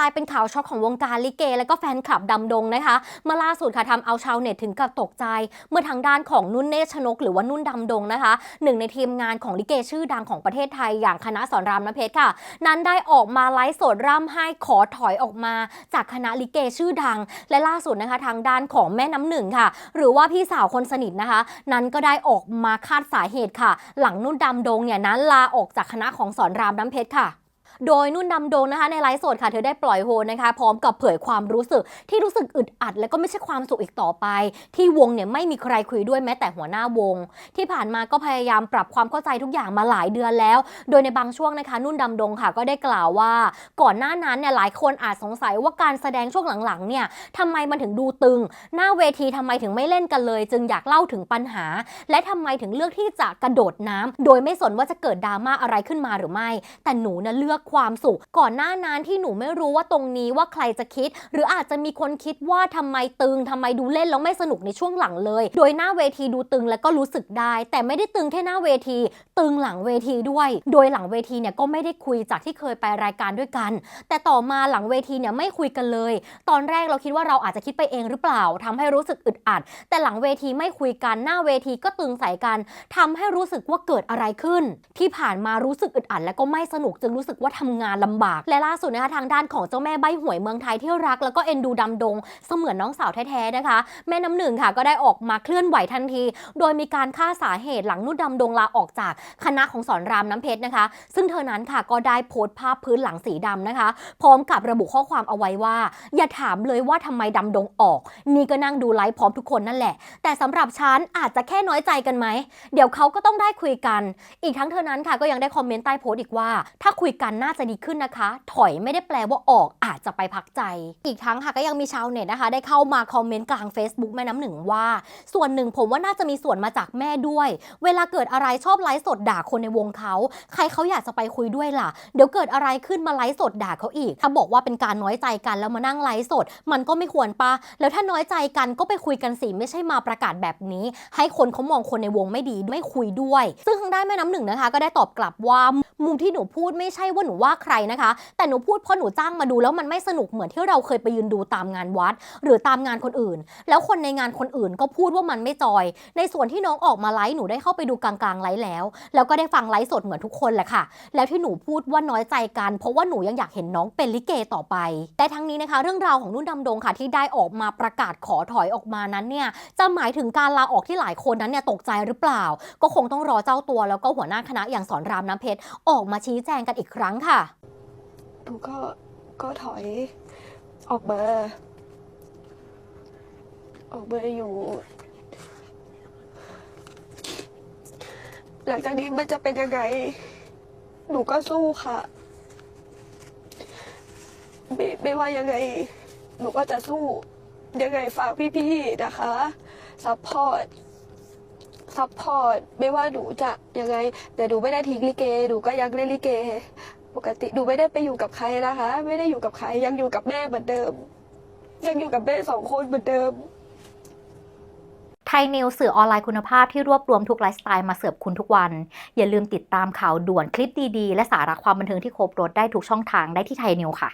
ลายเป็นข่าวช็อกของวงการลิเก และก็แฟนคลับดำดงนะคะเมื่อล่าสุดค่ะทำเอาชาวเน็ตถึงกับตกใจ เมื่อทางด้านของนุ่นเนชชนก หรือว่านุ่นดำดงนะคะ หนึ่งในทีมงานของลิเกชื่อดังของประเทศไทยอย่างคณะสอนรามน้ำเพชรค่ะ นั้นได้ออกมาไลฟ์สดร่ำไห้ขอถอยออกมา จากคณะลิเกชื่อดัง และล่าสุดนะคะ ทางด้านของแม่น้ำหนึ่งค่ะ หรือว่าพี่สาวคนสนิทนะคะ นั้นก็ได้ออกมาคาดสาเหตุค่ะ หลังนุ่นดำดงเนี่ยนั้นลาออกจากคณะของสอนรามน้ำเพชรค่ะ โดยนุ่นดำดงนะคะในไลฟ์สดค่ะเธอได้ปล่อยโฮนะคะ พร้อมกับเผยความรู้สึกที่รู้สึกอึดอัด และก็ไม่ใช่ความสุขอีกต่อไป ที่วงเนี่ยไม่มีใครคุยด้วยแม้แต่หัวหน้าวง ที่ผ่านมาก็พยายามปรับความเข้าใจทุกอย่างมาหลายเดือนแล้ว โดยในบางช่วงนะคะนุ่นดำดงค่ะก็ได้กล่าวว่า ก่อนหน้านั้นเนี่ยหลายคนอาจสงสัยว่าการแสดงช่วงหลังๆเนี่ยทำไมมันถึงดูตึง หน้าเวทีทำไมถึงไม่เล่นกันเลย จึงอยากเล่าถึงปัญหา และทำไมถึงเลือกที่จะกระโดดน้ำโดยไม่สนว่าจะเกิดดราม่าอะไรขึ้นมาหรือไม่ แต่หนูนะเลือกความสุข ก่อนหน้านั้นที่หนูไม่รู้ว่าตรงนี้ว่าใครจะคิด หรืออาจจะมีคนคิดว่าทำไมตึงทำไมดูเล่นแล้วไม่สนุกในช่วงหลังเลย โดยหน้าเวทีดูตึงแล้วก็รู้สึกได้ แต่ไม่ได้ตึงแค่หน้าเวที ตึงหลังเวทีด้วย โดยหลังเวทีเนี่ยก็ไม่ได้คุยจากที่เคยไปรายการด้วยกัน แต่ต่อมาหลังเวทีเนี่ยไม่คุยกันเลย ตอนแรกเราคิดว่าเราอาจจะคิดไปเองหรือเปล่าทำให้รู้สึกอึดอัด แต่หลังเวทีไม่คุยกันหน้าเวทีก็ตึงใส่กันทำให้รู้สึกว่าเกิดอะไรขึ้น ที่ผ่านมารู้สึกอึดอัดและก็ไม่สนุกจึงรู้สึกว่าทำงานลำบาก และล่าสุดนะคะทางด้านของเจ้าแม่ใบหวยเมืองไทยที่รัก แล้วก็เอ็นดูดำดง เสมือนน้องสาวแท้ๆนะคะ แม่น้ำหนึ่งค่ะก็ได้ออกมาเคลื่อนไหวทันที โดยมีการฆ่าสาเหตุหลังนุ่นดำดงลาออกจากคณะของสอนรามน้ำเพชรนะคะ ซึ่งเธอนั้นค่ะก็ได้โพสต์ภาพพื้นหลังสีดำนะคะ พร้อมกับระบุข้อความเอาไว้ว่า อย่าถามเลยว่าทำไมดำดงออก นี่ก็นั่งดูไลฟ์พร้อมทุกคนนั่นแหละ แต่สำหรับฉันอาจจะแค่น้อยใจกันไหมเดี๋ยวเขาก็ต้องได้คุยกัน อีกทั้งเธอนั้นค่ะก็ยังได้คอมเมนต์ใต้โพสต์อีกว่า ถ้าคุยกันน่าจะดีขึ้นนะคะ ถอยไม่ได้แปลว่าออกอาจจะไปพักใจ อีกทั้งค่ะก็ยังมีชาวเน็ตนะคะ ได้เข้ามาคอมเมนต์กลาง Facebook แม่น้ำหนึ่งว่า ส่วนหนึ่งผมว่าน่าจะมีส่วนมาจากแม่ด้วย เวลาเกิดอะไรชอบไลฟ์สดด่าคนในวงเขาใครเขาอยากจะไปคุยด้วยล่ะ เดี๋ยวเกิดอะไรขึ้นมาไลฟ์สดด่าเขาอีก ถ้าบอกว่าเป็นการน้อยใจกันแล้วมานั่งไลฟ์สด มันก็ไม่ควรปะแล้วถ้าน้อยใจกันก็ไปคุยกันสิไม่ใช่มาประกาศแบบนี้ ให้คนเขามองคนในวงไม่ดีไม่คุยด้วย ซึ่งทางด้านแม่น้ำหนึ่งนะคะ ก็ได้ตอบกลับว่ามุมที่หนูพูดไม่ใช่ว่าหนูว่าใครนะคะ แต่หนูพูดเพราะหนูจ้างมาดูแล้วมันไม่สนุกเหมือนที่เราเคยไปยืนดูตามงานวัด หรือตามงานคนอื่น แล้วคนในงานคนอื่นก็พูดว่ามันไม่จอย ในส่วนที่น้องออกมาไลฟ์หนูได้เข้าไปดูกลางๆไลฟ์แล้ว แล้วก็ได้ฟังไลฟ์สดเหมือนทุกคนแหละค่ะ แล้วที่หนูพูดว่าน้อยใจกัน เพราะว่าหนูยังอยากเห็นน้องเป็นลิเกต่อไป แต่ทั้งนี้นะคะ เรื่องราวของนุ่นดำดงค่ะที่ได้ออกมาประกาศขอถอยออกมานั้นเนี่ยจะหมายถึงการลาออกที่หลายคนนั้นเนี่ยตกใจหรือเปล่า ก็คงต้องรอเจ้าตัวแล้วก็หัวหน้าคณะอย่างสอนรามน้ำเพชรออกมาชี้แจงกันอีกครั้งค่ะ หนูก็ก็ถอยออกมาออกมาอยู่ หลังจากนี้มันจะเป็นยังไง หนูก็สู้ค่ะ ไม่ไม่ว่ายังไง หนูก็จะสู้ ยังไงฝากพี่ๆนะคะซัพพอร์ตซัพพอร์ตไม่ว่าหนูจะยังไงแต่หนูไม่ได้ทิ้งลิเกหนูก็ยังเล่นลิเก ปกติหนูไม่ได้ไปอยู่กับใครนะคะ ไม่ได้อยู่กับใคร ยังอยู่กับแม่เหมือนเดิม ยังอยู่กับแม่สองคนเหมือนเดิมไทยนิวสื่อออนไลน์คุณภาพที่รวบรวมทุกไลฟ์สไตล์มาเสิร์ฟคุณทุกวัน อย่าลืมติดตามข่าวด่วนคลิปดีๆ และสาระความบันเทิงที่ครบรถได้ทุกช่องทางได้ที่ไทยนิวค่ะ